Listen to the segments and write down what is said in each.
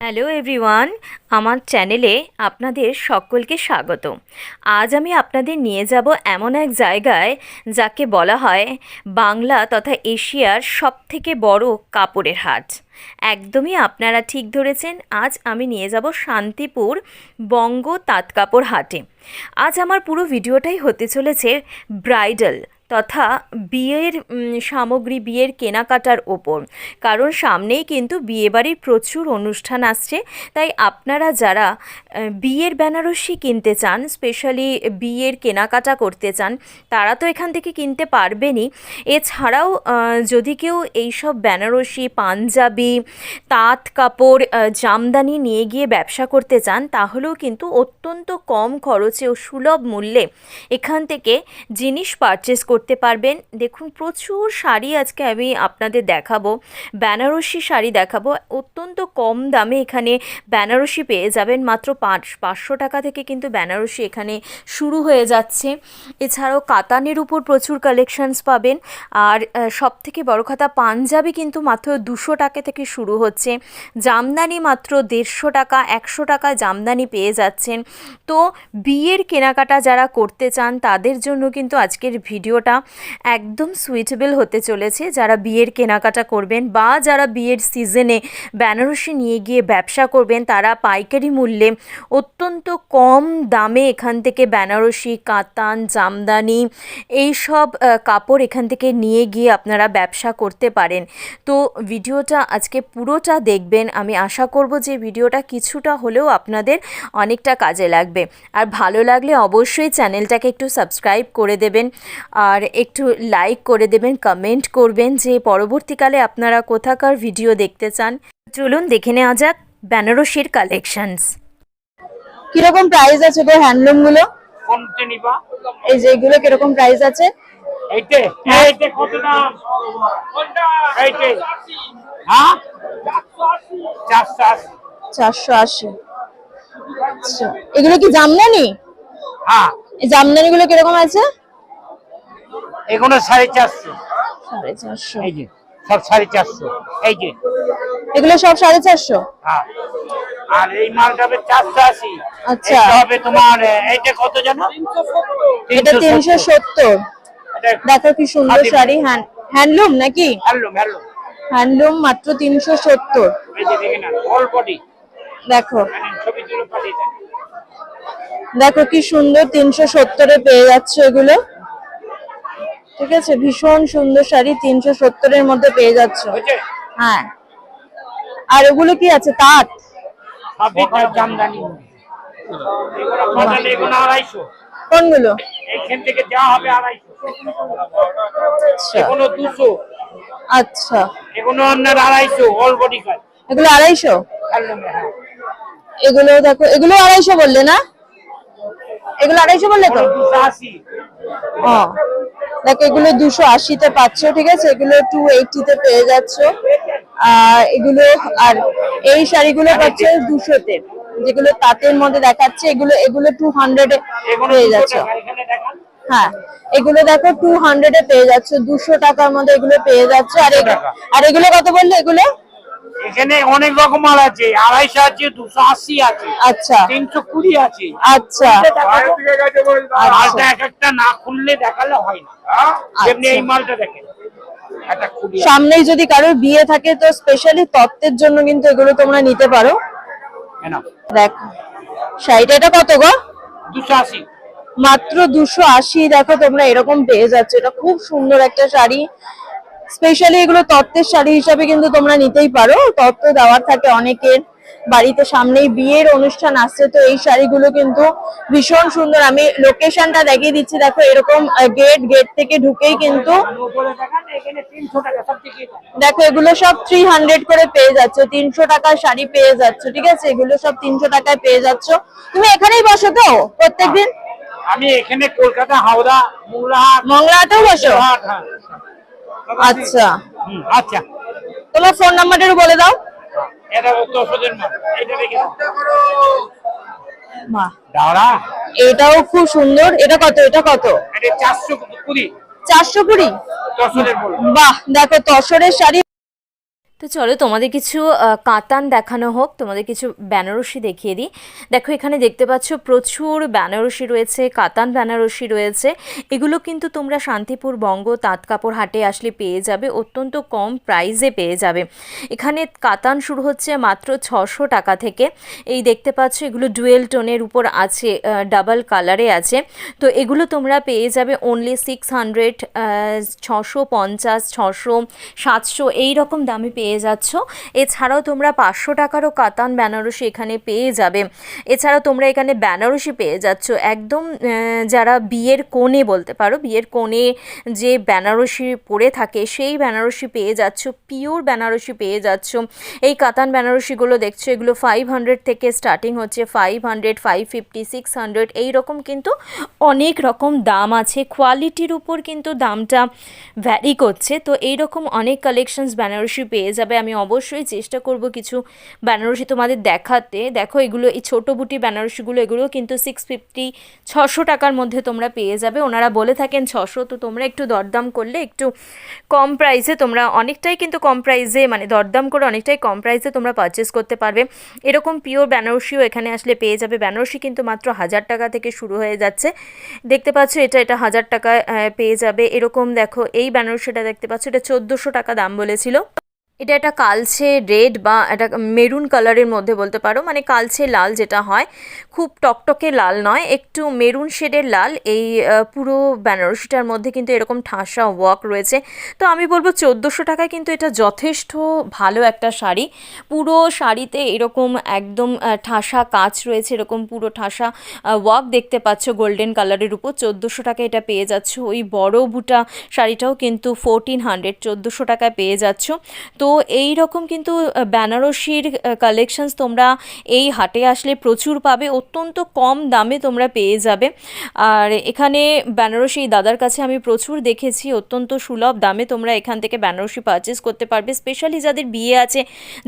Hello everyone আমার চ্যানেলে আপনাদের সকলকে স্বাগত। আজ আমি আপনাদের নিয়ে যাব এমন এক জায়গায় যাকে বলা হয় বাংলা তথা এশিয়ার সবথেকে বড় কাপড়ের হাট। একদমই আপনারা ঠিক ধরেছেন, আজ আমি নিয়ে যাব শান্তিপুর বঙ্গ তাঁত কাপড় হাটে। আজ আমার পুরো ভিডিওটাই হতে চলেছে ব্রাইডাল তথা বিয়ের সামগ্রী, বিয়ের কেনাকাটার ওপর। কারণ সামনেই কিন্তু বিয়েবাড়ির প্রচুর অনুষ্ঠান আসছে। তাই আপনারা যারা বিয়ের বেনারসি কিনতে চান, স্পেশালি বিয়ের কেনাকাটা করতে চান, তারা তো এখান থেকে কিনতে পারবেনই। এছাড়াও যদি কেউ এইসব বেনারসি, পাঞ্জাবি, তাঁত কাপড় জামদানি নিয়ে গিয়ে ব্যবসা করতে চান, তাহলেও কিন্তু অত্যন্ত কম খরচে ও সুলভ মূল্যে এখান থেকে জিনিস পারচেস করতে পারবেন। দেখুন, প্রচুর শাড়ি আজকে আমি আপনাদের দেখাবো। বেনারসি শাড়ি দেখাবো। অত্যন্ত কম দামে এখানে বেনারসি পেয়ে যাবেন। মাত্র পাঁচ, পাঁচশো টাকা থেকে কিন্তু বেনারসি এখানে শুরু হয়ে যাচ্ছে। এছাড়াও কাতানের উপর প্রচুর কালেকশানস পাবেন। আর সব থেকে বড় কথা, পাঞ্জাবি কিন্তু মাত্র দুশো টাকা থেকে শুরু হচ্ছে। জামদানি মাত্র দেড়শো টাকা, একশো টাকা জামদানি পেয়ে যাচ্ছেন। তো বিয়ের কেনাকাটা যারা করতে চান, তাদের জন্য কিন্তু আজকের ভিডিওটা একদম সুইটেবল হতে চলেছে। যারা বিয়ের কেনাকাটা করবেন বা যারা বিয়ের সিজনে বেনারসি নিয়ে গিয়ে ব্যবসা করবেন, তারা পাইকারি মূল্যে অত্যন্ত কম দামে এখান থেকে বেনারসি, কাতান, জামদানি এই সব কাপড় এখান থেকে নিয়ে গিয়ে আপনারা ব্যবসা করতে পারেন। তো ভিডিওটা আজকে পুরোটা দেখবেন। আমি আশা করব যে ভিডিওটা কিছুটা হলেও আপনাদের অনেকটা কাজে লাগবে। আর ভালো লাগলে অবশ্যই চ্যানেলটাকে একটু সাবস্ক্রাইব করে দেবেন। আর একটু লাইক করে দেবেন কমেন্ট করবেন যে পরবর্তীকালে আপনারা কোথাকার ভিডিও দেখতে চান। চলুন দেখে নেওয়া যাক বেনারসির কালেকশনস কীরকম প্রাইস আছে গো হ্যান্ডলুমগুলো? কোনটা নিবা? এই যে এগুলো কীরকম প্রাইস আছে? এইটে? এইটে কত দাম? এইটে? হ্যাঁ? চারশো আশি। চারশো আশি। আচ্ছা। এগুলো কি জামদানি? হ্যাঁ। এই জামদানি গুলো কীরকম আছে? এগুলো সাড়ে চারশো। সাড়ে চারশো। এই যে সব সাড়ে চারশো। এই যে। এগুলো সব সাড়ে চারশো? হ্যাঁ। আর এই মালটা হবে চারশো আশি। আচ্ছা। হবে তোমার এইটা কত জানো? এটা তিনশো সত্তর। দেখো কি সুন্দর শাড়ি হ্যান্ডলুম নাকি? Handloom handloom. হ্যান্ডলুম মাত্র তিনশো সত্তর। দেখে দেন দেখো কি সুন্দর তিনশো সত্তরে পেয়ে যাচ্ছে এগুলো। ঠিক আছে ভীষণ সুন্দর শাড়ি তিনশো সত্তরের মধ্যে পেয়ে যাচ্ছে। হ্যাঁ। আর ওগুলো কি আছে তাঁত? কোনগুলো? থেকে হবে আড়াইশো। আচ্ছা। এগুলো দুশো। আচ্ছা। এগুলো আপনার আড়াইশো অল বডি কাজ এগুলো আড়াইশো? হ্যাঁ। এগুলো দেখো এগুলো আড়াইশো বললে না? এগুলো আড়াইশো বললে তো? ও। দেখো এগুলো দুশো আশিতে পাচ্ছ ঠিক আছে? এগুলো টু এইটিতে পেয়ে যাচ্ছ। আর এগুলো আর এই শাড়িগুলো পাচ্ছ দুশোতে যেগুলো তাঁতের মধ্যে দেখাচ্ছে এগুলো এগুলো টু হান্ড্রেডে পেয়ে যাচ্ছ। হ্যাঁ এগুলো দেখো টু হান্ড্রেডে পেয়ে যাচ্ছ দুশো টাকার মধ্যে এগুলো পেয়ে যাচ্ছে। আর এগুলো আর এগুলো কত বললে এগুলো? এখানে অনেক রকম মাল আছে আড়াইশো আছে দুশো আশি আছে আচ্ছা। তিনশো কুড়ি আছে। আচ্ছা। মালটা এক একটা না খুললে দেখালে হয় না। যেমনি এই মালটা দেখেন একটা সামনেই যদি কারোর বিয়ে থাকে তো স্পেশালি তত্ত্বের জন্য কিন্তু এগুলো তোমরা নিতে পারো। দেখো শাড়িটা এটা কত গো? দুশো আশি। মাত্র দুশো আশি দেখো তোমরা এরকম পেয়ে যাচ্ছে। এটা খুব সুন্দর একটা শাড়ি। স্পেশালি এগুলো তত্ত্বের শাড়ি হিসাবে কিন্তু তোমরা নিতেই পারো। তত্ত্ব দেওয়ার থাকে অনেকের বাড়িতে সামনেই বিয়ের অনুষ্ঠান আসছে তো এই শাড়িগুলো কিন্তু ভীষণ সুন্দর। আমি লোকেশনটা দেখিয়ে দিচ্ছি দেখো এরকম গেট গেট থেকে ঢুকেই কিন্তু দেখো এগুলো সব থ্রি হান্ড্রেড করে পেয়ে যাচ্ছ তিনশো টাকার শাড়ি পেয়ে যাচ্ছ ঠিক আছে? এগুলো সব তিনশো টাকায় পেয়ে যাচ্ছ। তুমি এখানেই বসো তো প্রত্যেকদিন? আমি এখানে কলকাতা হাওড়া মংলাতেও বসো। আচ্ছা। আচ্ছা। তোমার ফোন নাম্বারটা বলে দাও। এটাও খুব সুন্দর। এটা কত? এটা কত? চারশো কুড়ি। চারশো কুড়ি? বাহ দেখো তসরের শাড়ি তো চলো তোমাদের কিছু কাতান দেখানো হোক, তোমাদের কিছু বেনারসি দেখিয়ে দিই। দেখো, এখানে দেখতে পাচ্ছ প্রচুর বেনারসি রয়েছে, কাতান বেনারসি রয়েছে। এগুলো কিন্তু তোমরা শান্তিপুর বঙ্গ তাঁত কাপড় হাটে আসলে পেয়ে যাবে, অত্যন্ত কম প্রাইজে পেয়ে যাবে। এখানে কাতান শুরু হচ্ছে মাত্র ছশো টাকা থেকে। এই দেখতে পাচ্ছ, এগুলো ডুয়েল টোনের উপর আছে ডাবল কালারে আছে। তো এগুলো তোমরা পেয়ে যাবে অনলি সিক্স হান্ড্রেড ছশো পঞ্চাশ, ছশো সাতশো, এই রকম দামে পেয়ে যাচ্ছ। এছাড়াও তোমরা পাঁচশো টাকারও কাতান বেনারসি এখানে পেয়ে যাবে। এছাড়াও তোমরা এখানে বেনারসি পেয়ে যাচ্ছ। একদম যারা বিয়ের কোণে বলতে পারো, বিয়ের কোণে যে বেনারসি পরে থাকে, সেই বেনারসি পেয়ে যাচ্ছ, পিওর বেনারসি পেয়ে যাচ্ছ। এই কাতান বেনারসিগুলো দেখছ, এগুলো ফাইভ হান্ড্রেড থেকে স্টার্টিং হচ্ছে five hundred five fifty six hundred এইরকম কিন্তু অনেক রকম দাম আছে। কোয়ালিটির উপর কিন্তু দামটা ভ্যারি করছে। তো এইরকম অনেক কালেকশনস বেনারসি পেয়ে যাবে, আমি অবশ্যই চেষ্টা করব কিছু বেনারসি তোমাদের দেখাতে। দেখো, এগুলো, এই ছোটো বুটি বেনারসিগুলো, এগুলো কিন্তু সিক্স ফিফটি ছশো টাকার মধ্যে তোমরা পেয়ে যাবে। ওনারা বলে থাকেন ছশো, তো তোমরা একটু দরদাম করলে একটু কম প্রাইসে তোমরা অনেকটাই কিন্তু কম প্রাইসে মানে দরদাম করে অনেকটাই কম প্রাইসে তোমরা পারচেস করতে পারবে। এরকম পিওর বেনারসিও এখানে আসলে পেয়ে যাবে। বেনারসি কিন্তু মাত্র হাজার টাকা থেকে শুরু হয়ে যাচ্ছে। দেখতে পাচ্ছ, এটা এটা হাজার টাকা পেয়ে যাবে। এরকম দেখো, এই বেনারসিটা দেখতে পাচ্ছ, এটা চোদ্দোশো টাকা দাম বলেছিল। এটা একটা কালছে রেড বা একটা মেরুন কালারের মধ্যে বলতে পারো মানে কালছে লাল যেটা হয়, খুব টকটকে লাল নয়, একটু মেরুন শেডের লাল, এই পুরো বেনারসিটার মধ্যে কিন্তু এরকম ঠাসা ওয়ার্ক রয়েছে। তো আমি বলব চোদ্দোশো টাকায় কিন্তু এটা যথেষ্ট ভালো একটা শাড়ি। পুরো শাড়িতে এরকম একদম ঠাসা কাচ রয়েছে, এরকম পুরো ঠাসা ওয়ার্ক দেখতে পাচ্ছ গোল্ডেন কালারের উপর। চোদ্দোশো টাকায় এটা পেয়ে যাচ্ছ। ওই বড় বুটা শাড়িটাও কিন্তু ফোরটিন হান্ড্রেড চোদ্দোশো টাকায় পেয়ে যাচ্ছ। তো এই রকম কিন্তু বেনারসির কালেকশনস তোমরা এই হাটে আসলে প্রচুর পাবে, অত্যন্ত কম দামে তোমরা পেয়ে যাবে। আর এখানে বেনারসি দাদার কাছে আমি প্রচুর দেখেছি, অত্যন্ত সুলভ দামে তোমরা এখান থেকে বেনারসি পারচেস করতে পারবে স্পেশালি যাদের বিয়ে আছে,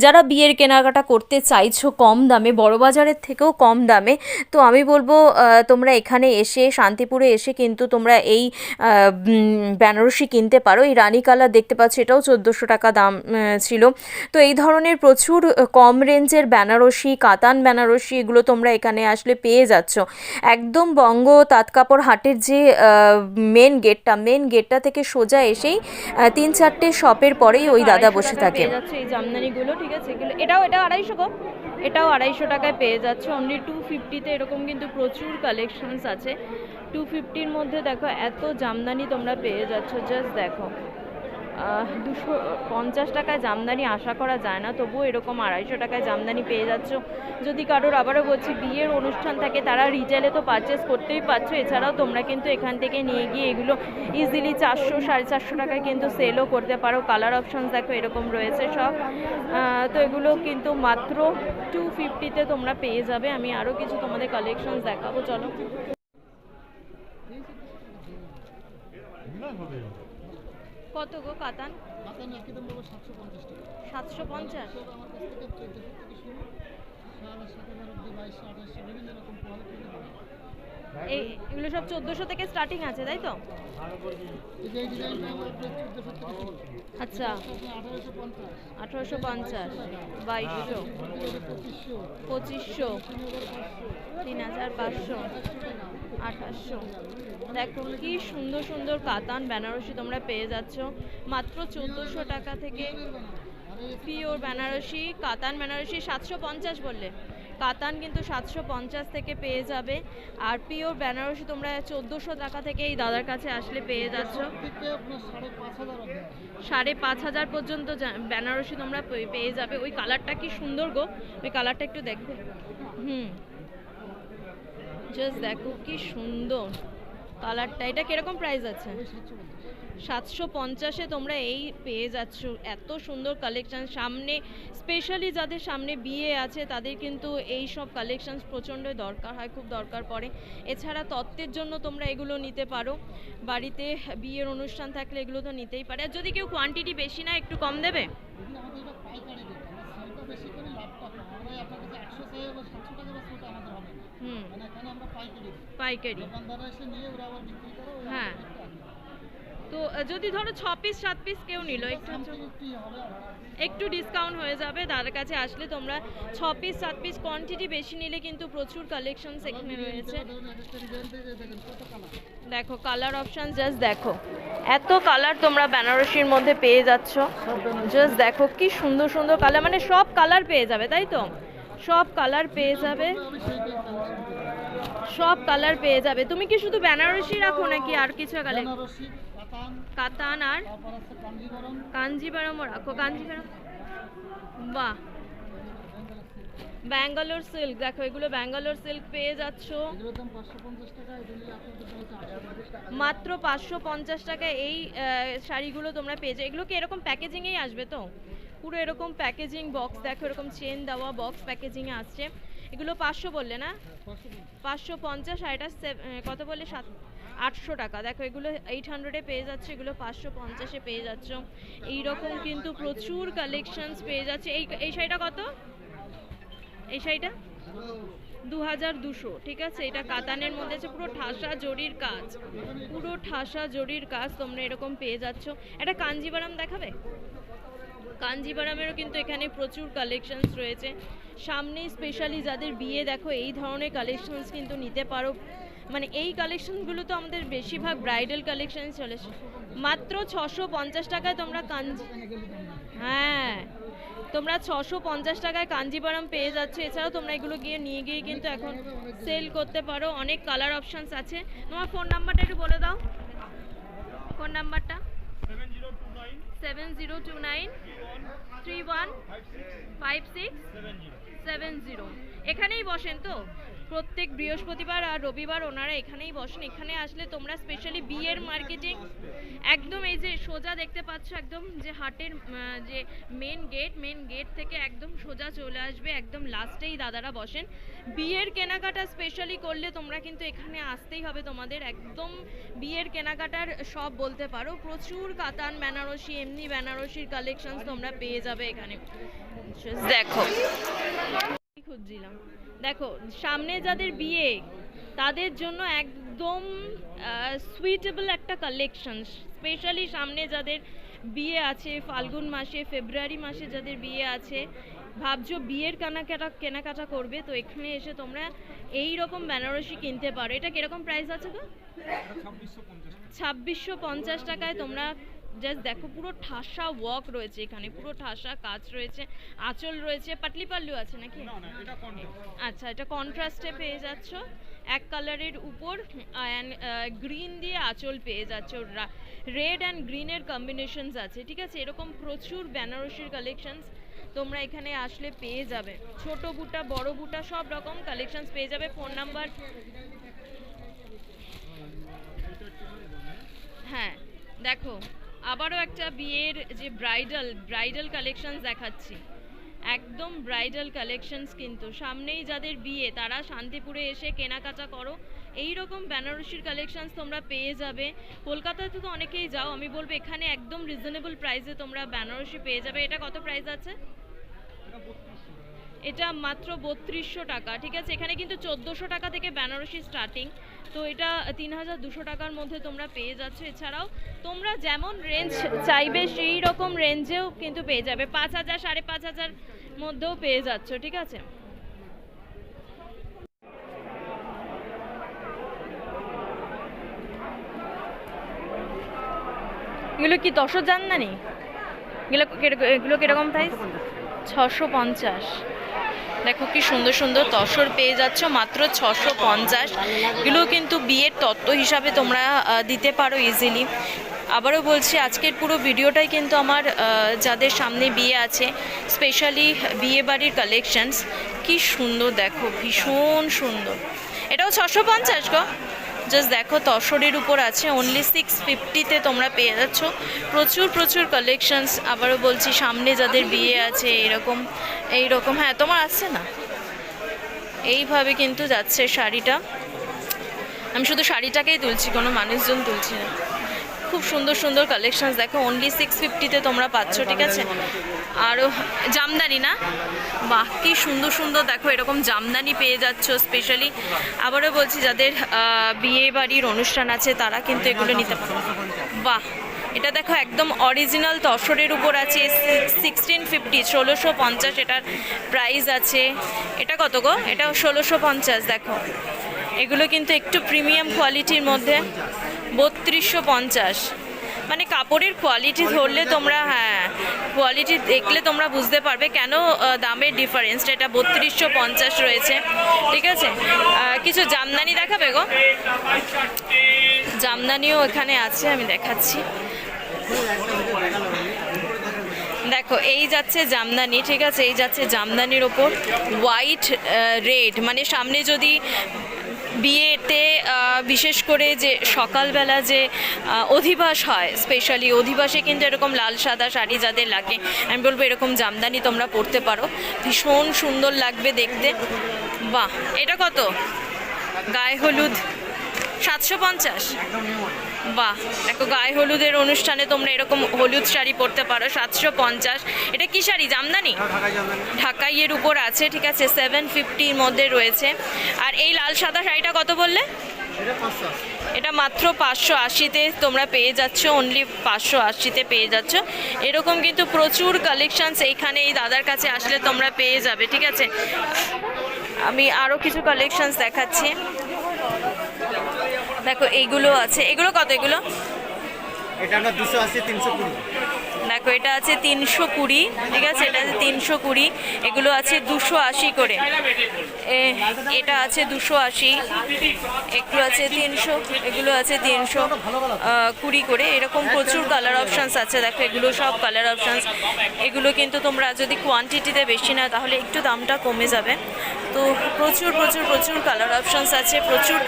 যারা বিয়ের কেনাকাটা করতে চাইছো কম দামে, বড় বাজারের থেকেও কম দামে, তো আমি বলব তোমরা এখানে এসে, শান্তিপুরে এসে কিন্তু তোমরা এই বেনারসি কিনতে পারো, এই রানী কালার দেখতে পাচ্ছ, এটাও চোদ্দোশো টাকা দাম ছিল। তো এই ধরনের প্রচুর কম রেঞ্জের বেনারসি কাতান বেনারসি এগুলো তোমরা এখানে আসলে পেয়ে যাচ্ছ। একদম বঙ্গ তাঁতকাপড় হাটের যে মেন গেটটা মেন গেটটা থেকে সোজা এসেই তিন চারটে শপের পরেই ওই দাদা বসে থাকে। এই জামদানিগুলো ঠিক আছে? এগুলো এটাও এটাও আড়াইশো গো। এটাও আড়াইশো টাকায় পেয়ে যাচ্ছে। অনলি টু ফিফটিতে এরকম কিন্তু প্রচুর কালেকশনস আছে। টু ফিফটির মধ্যে দেখো এত জামদানি তোমরা পেয়ে যাচ্ছ। জাস্ট দেখো। দুশো পঞ্চাশ টাকায় জামদানি আশা করা যায় না, তবুও এরকম আড়াইশো টাকায় জামদানি পেয়ে যাচ্ছ। যদি কারোর আবারও বলছি, বিয়ের অনুষ্ঠান থাকে, তারা রিটেলে তো পারচেস করতেই পারছ, এছাড়াও তোমরা কিন্তু এখান থেকে নিয়ে গিয়ে এগুলো ইজিলি চারশো, সাড়ে চারশো টাকায় কিন্তু সেলও করতে পারো। কালার অপশনস দেখো এরকম রয়েছে সব। তো এগুলো কিন্তু মাত্র টু ফিফটিতে তোমরা পেয়ে যাবে। আমি আরও কিছু তোমাদের কালেকশনস দেখাবো, চলো। কত গো কাতান? সাতশো পঞ্চাশ এই এগুলো সব চোদ্দোশো থেকে স্টার্টিং আছে, তাই তো? আচ্ছা। আঠারোশো পঞ্চাশ, বাইশশো, পঁচিশশো, তিন হাজার পাঁচশো, আঠাশশো। দেখো, কি সুন্দর সুন্দর কাতান বেনারসি তোমরা পেয়ে যাচ্ছ। মাত্র চোদ্দোশো টাকা থেকে পিওর বেনারসি, কাতান বেনারসি, সাতশো পঞ্চাশ বললে। কাতান কিন্তু সাতশো পঞ্চাশ থেকে পেয়ে যাবে। আর পিওর বেনারসি তোমরা চোদ্দোশো টাকা থেকে এই দাদার কাছে আসলে পেয়ে যাচ্ছ। সাড়ে পাঁচ হাজার পর্যন্ত বেনারসি তোমরা পেয়ে যাবে। ওই কালারটা কি সুন্দর গো? ওই কালারটা একটু দেখবে হুম। জাস্ট দেখো কি সুন্দর। কালারটা, এটা কীরকম প্রাইস আছে? সাতশো পঞ্চাশে তোমরা এই পেয়ে যাচ্ছ। এত সুন্দর কালেকশান সামনে স্পেশালি যাদের সামনে বিয়ে আছে তাদের কিন্তু এই সব কালেকশন প্রচণ্ড দরকার হয় খুব দরকার পড়ে। এছাড়া তত্ত্বের জন্য তোমরা এগুলো নিতে পারো। বাড়িতে বিয়ের অনুষ্ঠান থাকলে এগুলো তো নিতেই পারে। আর যদি কেউ কোয়ান্টিটি বেশি না একটু কম দেবে? হুম। পাইকারি হ্যাঁ। তো যদি ধরো ছ পিস সাত পিস কেউ নিল, একটু একটু ডিসকাউন্ট হয়ে যাবে, তার কাছে আসলে তোমরা ছ পিস সাত পিস কোয়ান্টিটি বেশি নিলে কিন্তু প্রচুর কালেকশন এখানে রয়েছে। দেখো কালার অপশান জাস্ট দেখো। এত কালার তোমরা বেনারসির মধ্যে পেয়ে যাচ্ছ। জাস্ট দেখো, কি সুন্দর সুন্দর কালার মানে সব কালার পেয়ে যাবে, তাই তো? সব কালার পেয়ে যাবে। সব কালার পেয়ে যাবে। তুমি কি শুধু বেনারসি রাখো নাকি আর কিছু কালে কাতান আর কাঞ্জিবারমও রাখো, কাঞ্জিবারম। বাহ। ব্যাঙ্গালোর সিল্ক, দেখো এগুলো ব্যাঙ্গালোর সিল্ক পেয়ে যাচ্ছ। মাত্র পাঁচশো পঞ্চাশ টাকা এই শাড়িগুলো তোমরা পেয়ে যাও। এগুলো কি এরকম প্যাকেজিংয়েই আসবে তো? পুরো এরকম প্যাকেজিং বক্স, দেখো এরকম চেন দেওয়া বক্স প্যাকেজিংয়ে আসছে। এগুলো পাঁচশো বললে না? পাঁচশো পঞ্চাশ আর এটা কত বললে? সাত আটশো টাকা। দেখো, এগুলো এইট হান্ড্রেডে পেয়ে যাচ্ছে, এগুলো পাঁচশো পঞ্চাশে পেয়ে যাচ্ছ। এইরকম কিন্তু প্রচুর কালেকশনস পেয়ে যাচ্ছে। এই এই শাড়িটা কত? এই শাড়িটা? দু হাজার দুশো, ঠিক আছে? এটা কাতানের মধ্যে আছে, পুরো ঠাসা জরির কাজ। পুরো ঠাসা জরির কাজ তোমরা এরকম পেয়ে যাচ্ছ। এটা কাঞ্জিবারাম দেখাবে? কাঞ্জিবারামেরও কিন্তু এখানে প্রচুর কালেকশনস রয়েছে। সামনে স্পেশালি যাদের বিয়ে, দেখো, এই ধরনের কালেকশনস কিন্তু নিতে পারো। মানে এই কালেকশনগুলো তো আমাদের বেশিরভাগ ব্রাইডাল কালেকশন চলে মাত্র ছশো পঞ্চাশ টাকায় তোমরা কাঞ্জি হ্যাঁ তোমরা ছশো পঞ্চাশ টাকায় কাঞ্জিবারাম পেয়ে যাচ্ছ। এছাড়াও তোমরা এগুলো গিয়ে নিয়ে গিয়ে কিন্তু এখন সেল করতে পারো। অনেক কালার অপশনস আছে। তোমার ফোন নাম্বারটা একটু বলে দাও। ফোন নাম্বারটা seven zero two nine three one five six seven zero এখানেই বসেন তো? প্রত্যেক বৃহস্পতিবার আর রবিবার ওনারা এখানেই বসেন। এখানে আসলে তোমরা স্পেশালি বিয়ের মার্কেটিং একদম এই যে সোজা দেখতে পাচ্ছ একদম যে হাটের যে মেন গেট মেন গেট থেকে একদম সোজা চলে আসবে, একদম লাস্টেই দাদারা বসেন। বিয়ের কেনাকাটা স্পেশালি করলে তোমরা কিন্তু এখানে আসতেই হবে তোমাদের। একদম বিয়ের কেনাকাটার সব বলতে পারো। প্রচুর কাতান, বেনারসি, এমনি বেনারসির কালেকশনস তোমরা পেয়ে যাবে এখানে। দেখো। খুঁজছিলাম। দেখো সামনে যাদের বিয়ে তাদের জন্য একদম সুইটেবল একটা কালেকশন স্পেশালি সামনে যাদের বিয়ে আছে ফাল্গুন মাসে ফেব্রুয়ারি মাসে যাদের বিয়ে আছে ভাবছ বিয়ের কেনাকাটা কেনাকাটা করবে তো এখানে এসে তোমরা এই রকম বেনারসি কিনতে পারো। এটা কীরকম প্রাইস আছে গো? ছাব্বিশশো পঞ্চাশ টাকায় তোমরা জাস্ট দেখো পুরো ঠাসা ওয়ার্ক রয়েছে এখানে পুরো ঠাসা কাজ রয়েছে আঁচল রয়েছে পাটলি পাল্লু আছে নাকি? আচ্ছা এটা কন্ট্রাস্টে পেয়ে যাচ্ছ এক কালারের উপর গ্রিন দিয়ে আঁচল পেয়ে যাচ্ছ রেড অ্যান্ড গ্রিনের কম্বিনেশনস আছে ঠিক আছে? এরকম প্রচুর বেনারসির কালেকশনস তোমরা এখানে আসলে পেয়ে যাবে। ছোট বুটা বড় বুটা সব রকম কালেকশনস পেয়ে যাবে। ফোন নাম্বার হ্যাঁ দেখো আবারও একটা বিয়ের যে ব্রাইডাল ব্রাইডাল কালেকশনস দেখাচ্ছি। একদম ব্রাইডাল কালেকশনস কিন্তু। সামনেই যাদের বিয়ে, তারা শান্তিপুরে এসে কেনাকাটা করো। এই রকম বেনারসির কালেকশনস তোমরা পেয়ে যাবে। কলকাতাতে তো অনেকেই যাও। আমি বলব এখানে একদম রিজনেবল প্রাইসে তোমরা বেনারসি পেয়ে যাবে। এটা কত প্রাইস আছে? এটা মাত্র বত্রিশশো টাকা ঠিক আছে? এখানে কিন্তু চোদ্দোশো টাকা থেকে বেনারসি স্টার্টিং তো এটা তিন হাজার দুশো টাকার মধ্যে তোমরা পেয়ে যাচ্ছ। এছাড়াও তোমরা যেমন রেঞ্জ চাইবে সেই রকম রেঞ্জেও কিন্তু পেয়ে যাবে। পাঁচ হাজার সাড়ে পাঁচ হাজার মধ্যেও পেয়ে যাচ্ছ ঠিক আছে? এগুলো কি দশর জানদানি এগুলো কিরকম- এগুলো কীরকম প্রাইস ছশো পঞ্চাশ। দেখো কি সুন্দর সুন্দর তসর পেয়ে যাচ্ছ, মাত্র ছশো পঞ্চাশ। এগুলো কিন্তু বিয়ের তত্ত্ব হিসাবে তোমরা দিতে পারো ইজিলি আবারও বলছি, আজকের পুরো ভিডিওটাই কিন্তু আমার যাদের সামনে বিয়ে আছে স্পেশালি বিয়ে বাড়ির কালেকশানস কী সুন্দর দেখো, ভীষণ সুন্দর। এটাও ছশো পঞ্চাশ গো? জাস্ট দেখো, তসরের উপর আছে অনলি সিক্স ফিফটিতে তোমরা পেয়ে যাচ্ছ। প্রচুর প্রচুর কালেকশানস আবারও বলছি, সামনে যাদের বিয়ে আছে, এরকম, এইরকম। হ্যাঁ তোমার আছে না? এইভাবে কিন্তু যাচ্ছে শাড়িটা। আমি শুধু শাড়িটাকেই তুলছি, কোনো মানুষজন তুলছি না। খুব সুন্দর সুন্দর কালেকশনস দেখো অনলি সিক্স ফিফটিতে তোমরা পাচ্ছ, ঠিক আছে? আরও জামদানি না? বাহ, কি সুন্দর সুন্দর, দেখো, এরকম জামদানি পেয়ে যাচ্ছ স্পেশালি আবারও বলছি, যাদের বিয়ে বাড়ির অনুষ্ঠান আছে, তারা কিন্তু এগুলো নিতে পারো। বাহ, এটা দেখো, একদম অরিজিনাল তসরের উপর আছে সিক্সটিন ফিফটি ষোলোশো পঞ্চাশ এটার প্রাইস আছে। এটা কত গো? এটা ষোলোশো পঞ্চাশ, দেখো। এগুলো কিন্তু একটু প্রিমিয়াম কোয়ালিটির মধ্যে। বত্রিশশো পঞ্চাশ। মানে কাপড়ের কোয়ালিটি ধরলে তোমরা হ্যাঁ কোয়ালিটি দেখলে তোমরা বুঝতে পারবে কেন দামের ডিফারেন্সটা এটা বত্রিশশো পঞ্চাশ রয়েছে, ঠিক আছে? কিছু জামদানি দেখাবে গো? জামদানিও এখানে আছে, আমি দেখাচ্ছি। দেখো, এই যাচ্ছে জামদানি, ঠিক আছে? এই যাচ্ছে জামদানির ওপর হোয়াইট রেড মানে সামনে যদি বিয়েতে বিশেষ করে যে সকালবেলা যে অধিবাস হয় স্পেশালি অধিবাসে কিন্তু এরকম লাল সাদা শাড়ি যাদের লাগে, আমি বলব এরকম জামদানি তোমরা পরতে পারো। ভীষণ সুন্দর লাগবে দেখতে। বাহ, এটা কত? গায়ে হলুদ। সাতশো পঞ্চাশ। বাহ দেখো গায়ে হলুদের অনুষ্ঠানে তোমরা এরকম হলুদ শাড়ি পরতে পারো সাতশো পঞ্চাশ। এটা কি শাড়ি জামদানি? ঢাকাইয়ের উপর আছে ঠিক আছে সেভেন ফিফটির মধ্যে রয়েছে। আর এই লাল সাদা শাড়িটা কত বললে? এটা মাত্র পাঁচশো আশিতে তোমরা পেয়ে যাচ্ছ অনলি পাঁচশো আশিতে পেয়ে যাচ্ছ। এরকম কিন্তু প্রচুর কালেকশনস এইখানে এই দাদার কাছে আসলে তোমরা পেয়ে যাবে ঠিক আছে? আমি আরও কিছু কালেকশানস দেখাচ্ছি। দেখো এইগুলো আছে। এগুলো কত এগুলো? এটা আমরা দুশো আশি তিনশো কুড়ি। দেখো এটা আছে তিনশো কুড়ি ঠিক আছে? এটা আছে তিনশো কুড়ি। এগুলো আছে দুশো আশি করে। এ- এটা আছে দুশো আশি। এগুলো আছে তিনশো এগুলো আছে তিনশো কুড়ি করে। এরকম প্রচুর কালার অপশানস আছে। দেখো এগুলো সব কালার অপশানস এগুলো কিন্তু তোমরা যদি কোয়ান্টিটিতে বেশি নাও তাহলে একটু দামটা কমে যাবে। তো প্রচুর প্রচুর প্রচুর কালার অপশানস আছে প্রচুর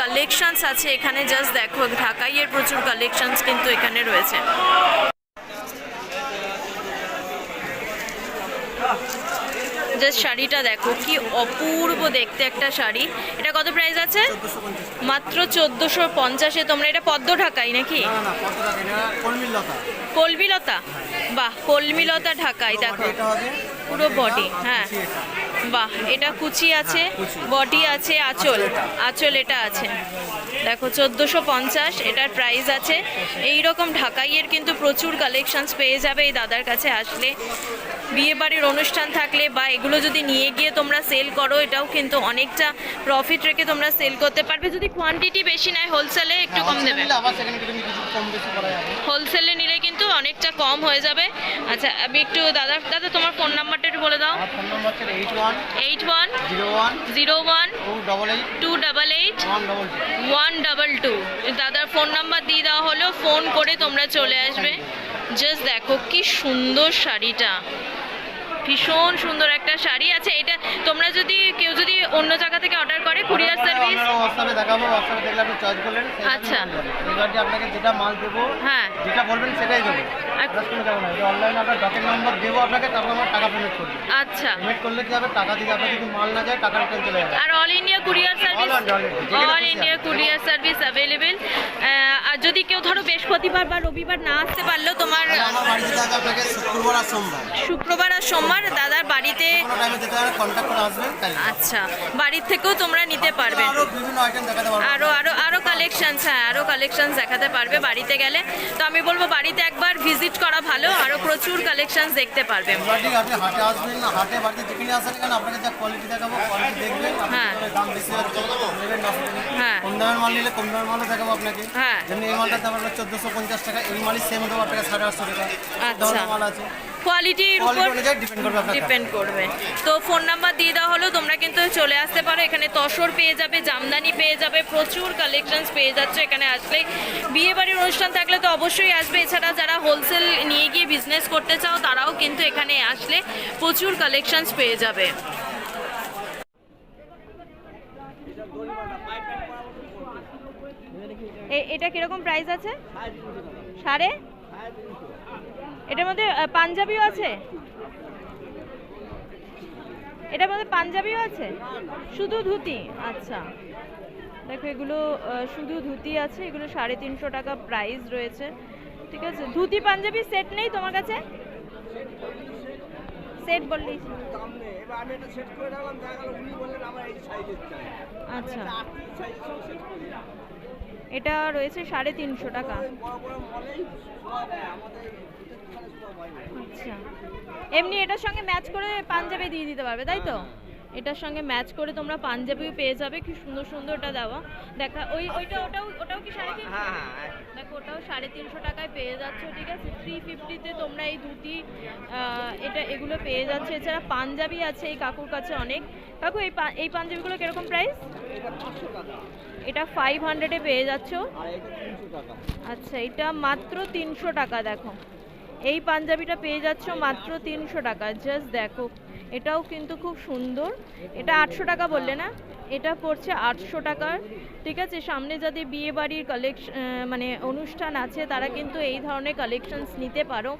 কালেকশানস আছে এখানে। জাস্ট দেখো ঢাকাইয়ের প্রচুর কালেকশানস কিন্তু এখানে রয়েছে। জাস্ট শাড়িটা দেখো কি অপূর্ব দেখতে একটা শাড়ি। এটা কত প্রাইস আছে? মাত্র চোদ্দোশো পঞ্চাশে তোমরা এটা পদ্ম ঢাকাই নাকি? কলমিলতা। বাহ কলমিলতা ঢাকাই দেখো। পুরো বডি হ্যাঁ। বাহ এটা কুচি আছে বডি আছে আঁচল। আঁচল এটা। আছে। দেখো চোদ্দোশো পঞ্চাশ এটার প্রাইস আছে। এই রকম ঢাকাইয়ের কিন্তু প্রচুর কালেকশনস পেয়ে যাবে এই দাদার কাছে আসলে। বিয়ে বাড়ির অনুষ্ঠান থাকলে বা এগুলো যদি নিয়ে গিয়ে তোমরা সেল করো এটাও কিন্তু অনেকটা প্রফিট রেখে তোমরা সেল করতে পারবে। যদি কোয়ান্টিটি বেশি নেয় হোলসেলে একটু কম দেবে। কিছু কম যাবে। হোলসেলে নিলে কিন্তু অনেকটা কম হয়ে যাবে। আচ্ছা আমি একটু দাদা দাদা তোমার ফোন নাম্বারটা একটু বলে দাও। ফোন নম্বর হচ্ছে eight one eight one zero one zero one two double eight two double eight one double two. One double two. দাদার ফোন নাম্বার দিয়ে দেওয়া হলো ফোন করে তোমরা চলে আসবে। জাস্ট দেখো কি সুন্দর শাড়িটা। ভীষণ সুন্দর একটা শাড়ি। আছে এটা তোমরা যদি কেউ যদি অন্য জায়গা থেকে অর্ডার করে কুরিয়ার সার্ভিস হোয়াটসঅ্যাপে দেখাবো হোয়াটসঅ্যাপে দেখলে আপনি চয়েস করলেন আচ্ছা। এবার যে আপনাকে যেটা মাল দেবো হ্যাঁ। যেটা বলবেন সেটাই দেবো। আচ্ছা। যদি আর all India courier service all India courier service available আর কেউ ধরো বৃহস্পতিবার বা রবিবার না আসতে পারলেও তোমার শুক্রবার আর সোমবার। দাদার বাড়িতে আচ্ছা। বাড়ির থেকেও তোমরা নিতে পারবে। আরও পারব। আরও আরও আরও কালেকশনস হ্যাঁ আরও কালেকশনস দেখাতে পারবে বাড়িতে গেলে। তো আমি বলব বাড়িতে একবার ভিজিট করা ভালো আরও প্রচুর কালেকশন দেখতে পারবেন আপনি হাটে আসবেন না হাটে বাড়িতে যেখানে আসেন কেন আপনাকে যা কোয়ালিটি দেখাবো কোয়ালিটি দেখবেন হ্যাঁ। দাম বেশি হচ্ছে নেবেন না হ্যাঁ। কম দামের মাল নিলে কম দামের মালও দেখাবো আপনাকে হ্যাঁ। যেমনি এই মালটার দাম আপনার চোদ্দোশো পঞ্চাশ টাকা এই মালই সেম দেবো আপনাকে সাড়ে আটশো টাকা আচ্ছা। মাল আছে কোয়ালিটির উপর ডিপেন্ড করবে আপনার ডিপেন্ড করবে। তো ফোন নাম্বার দিয়ে দেওয়া হলো তোমরা কিন্তু চলে আসতে পারো। এখানে তসর পেয়ে যাবে জামদানি পেয়ে যাবে প্রচুর কালেকশনস পেয়ে যাচ্ছে। এখানে আসলে বিয়ে বাড়ির অনুষ্ঠান থাকলে তো অবশ্যই আসবে। এছাড়া যারা হোলসেল নিয়ে গিয়ে বিজনেস করতে চাও তারাও কিন্তু এখানে আসলে প্রচুর কালেকশনস পেয়ে যাবে। এ- এটা কীরকম প্রাইস আছে? সাড়ে? এটার মধ্যে পাঞ্জাবিও আছে? এটার মধ্যে পাঞ্জাবিও আছে? শুধু ধুতি? আচ্ছা। দেখো, এগুলো শুধু ধুতি আছে, এগুলো সাড়ে তিনশো টাকা প্রাইস রয়েছে। ঠিক আছে? ধুতি, পাঞ্জাবি সেট নেই তোমার কাছে? সেট বললি। আচ্ছা। এটা রয়েছে সাড়ে তিনশো টাকা। আচ্ছা। এমনি এটার সঙ্গে ম্যাচ করে পাঞ্জাবি দিয়ে দিতে পারবে তাই তো? এটার সঙ্গে ম্যাচ করে তোমরা পাঞ্জাবিও পেয়ে যাবে কি সুন্দর সুন্দর ওটা দেওয়া। দেখা ওই ওইটা ওটাও ওটাও কি সাড়ে তিনশো? হ্যাঁ হ্যাঁ দেখো ওটাও সাড়ে তিনশো টাকায় পেয়ে যাচ্ছ ঠিক আছে? থ্রি ফিফটিতে তোমরা এই ধুতি এটা এগুলো পেয়ে যাচ্ছ। এছাড়া পাঞ্জাবি আছে এই কাকুর কাছে অনেক। কাকু এই এই পাঞ্জাবিগুলো কীরকম প্রাইস এটা পাঁচশো টাকা এটা ফাইভ হান্ড্রেডে পেয়ে যাচ্ছ আচ্ছা এটা মাত্র তিনশো টাকা দেখো। এই পাঞ্জাবিটা পেয়ে যাচ্ছ মাত্র তিনশো টাকা। জাস্ট দেখো, এটাও কিন্তু খুব সুন্দর। এটা আটশো টাকা বললে না? এটা পড়ছে আটশো টাকার। ঠিক আছে, সামনে যাদের বিয়ে বাড়ির কালেকশন মানে অনুষ্ঠান আছে, তারা কিন্তু এই ধরনের কালেকশনস নিতে পারো।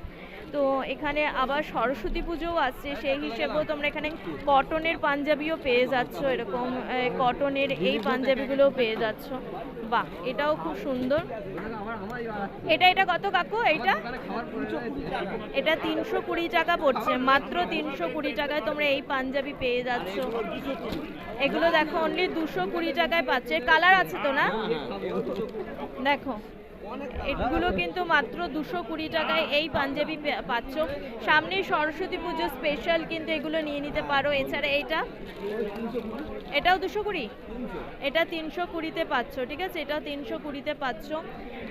তো এখানে আবার সরস্বতী পুজোও আসছে, সেই হিসেবেও তোমরা এখানে কটনের পাঞ্জাবিও পেয়ে যাচ্ছ, এরকম কটনের এই পাঞ্জাবিগুলোও পেয়ে যাচ্ছ। বাহ, এটাও খুব সুন্দর। এটা এটা কত কাকু এটা এটা তিনশো কুড়ি টাকা পড়ছে, মাত্র তিনশো কুড়ি টাকায় তোমরা এই পাঞ্জাবি পেয়ে যাচ্ছ। এগুলো দেখো অনলি দুশো কুড়ি টাকায় পাচ্ছে। কালার আছে তো না? দেখো। এগুলো কিন্তু মাত্র দুশো কুড়ি টাকায় এই পাঞ্জাবি পাচ্ছ। সামনে সরস্বতী পুজো স্পেশাল কিন্তু এগুলো নিয়ে নিতে পারো। এছাড়া এইটা এটাও দুশো কুড়ি? এটা তিনশো কুড়িতে পাচ্ছ, ঠিক আছে? এটা তিনশো কুড়িতে পাচ্ছ।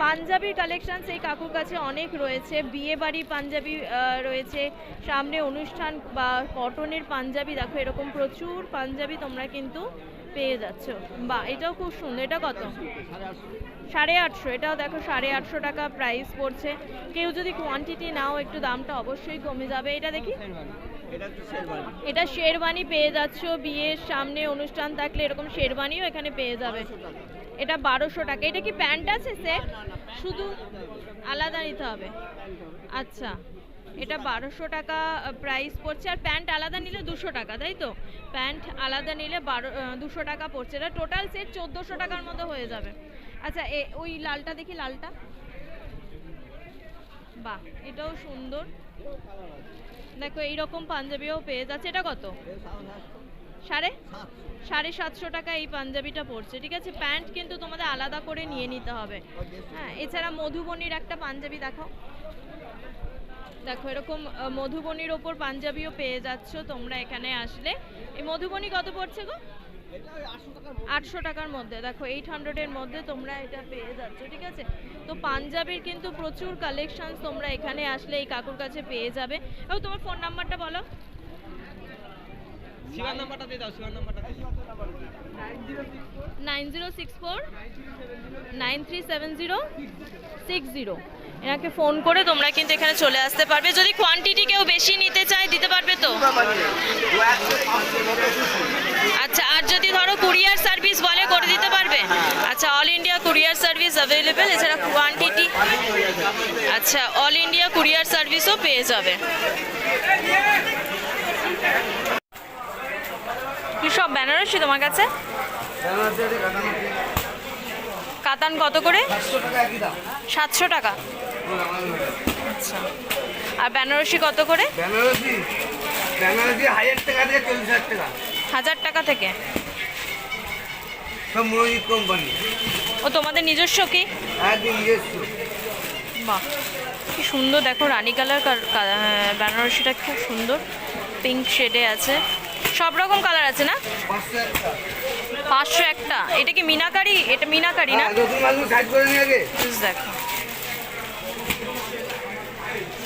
পাঞ্জাবির কালেকশন এই কাকুর কাছে অনেক রয়েছে। বিয়ে বাড়ি পাঞ্জাবি রয়েছে। সামনে অনুষ্ঠান বা কটনের পাঞ্জাবি, দেখো এরকম প্রচুর পাঞ্জাবি তোমরা কিন্তু পেয়ে যাচ্ছ। বা এটাও খুব সুন্দর। এটা কত? সাড়ে আটশো, এটাও দেখো সাড়ে আটশো টাকা প্রাইস পড়ছে। কেউ যদি কোয়ান্টিটি নাও, একটু দামটা অবশ্যই কমে যাবে। এটা দেখি? এটা শেরবানি পেয়ে যাচ্ছ, বিয়ের সামনে অনুষ্ঠান থাকলে এরকম শেরওয়ানিও এখানে পেয়ে যাবে। এটা বারোশো টাকা। এটা কি প্যান্ট আছে সেট শুধু আলাদা নিতে হবে। আচ্ছা এটা বারোশো টাকা প্রাইস পড়ছে। আর প্যান্ট আলাদা নিলে দুশো টাকা, তাই তো? প্যান্ট আলাদা নিলে বারো দুশো টাকা পড়ছে। এটা টোটাল সেট চোদ্দোশো টাকার মতো হয়ে যাবে। আচ্ছা ওই লালটা দেখি, লালটা। বাহ, এটাও সুন্দর। দেখো, এইরকম পাঞ্জাবিও পেয়ে যাচ্ছে। এটা কত? সাড়ে? সাড়ে সাতশো টাকা এই পাঞ্জাবিটা পড়ছে, ঠিক আছে? প্যান্ট কিন্তু তোমাদের আলাদা করে নিয়ে নিতে হবে। হ্যাঁ এছাড়া মধুবনির একটা পাঞ্জাবি দেখো। দেখো, এরকম মধুবনির ওপর পাঞ্জাবিও পেয়ে যাচ্ছ তোমরা এখানে আসলে। এই মধুবনি কত পড়ছে গো? আটশো টাকার মধ্যে। দেখো এইট হান্ড্রেডের মধ্যে তোমরা এটা পেয়ে যাচ্ছ, ঠিক আছে? তো পাঞ্জাবির কিন্তু প্রচুর কালেকশানস তোমরা এখানে আসলে এই কাকুর কাছে পেয়ে যাবে। এবং তোমার ফোন নাম্বারটা বলো। শিবার নাম্বারটা দিয়ে দাও শিবার নাম্বারটা দিয়ে nine zero six four, nine three seven zero, six zero. এনাকে ফোন করে তোমরা কিন্তু এখানে চলে আসতে পারবে। যদি কোয়ান্টিটি কেউ বেশি নিতে চায়, দিতে পারবে তো? আচ্ছা আর যদি ধরো কুরিয়ার সার্ভিস বলে, করে দিতে পারবে? আচ্ছা all India courier service available এছাড়া কোয়ান্টিটি আচ্ছা অল ইন্ডিয়া কুরিয়ার সার্ভিসও পেয়ে যাবে। কি সব বেনারসি তোমার কাছে? কাতান কত করে? সাতশো টাকা। আচ্ছা। আর বেনারসি কত করে? বেনারসি। বেনারসি হাজার টাকা থেকে চল্লিশ হাজার টাকা। হাজার টাকা থেকে? সব মনোজিৎ কোম্পানি। ও তোমাদের নিজস্ব কি? নিজস্ব। বাহ। কি সুন্দর দেখো রানী কালার বেনারসিটা খুব সুন্দর। পিঙ্ক শেডে আছে। সব রকম কালার আছে না? পাঁচশো একটা। এটা কি মিনাকারি? এটা মিনাকারি না? হ্যাঁ, দেখো।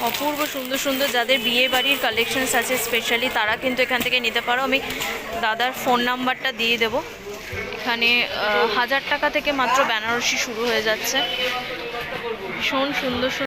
অপূর্ব সুন্দর সুন্দর যাদের বিয়ে বাড়ির কালেকশনস আছে স্পেশালি তারা কিন্তু এখান থেকে নিতে পারো। আমি দাদার ফোন নাম্বারটা দিয়ে দেবো। এখানে হাজার টাকা থেকে মাত্র বেনারসি শুরু হয়ে যাচ্ছে। ভীষণ সুন্দর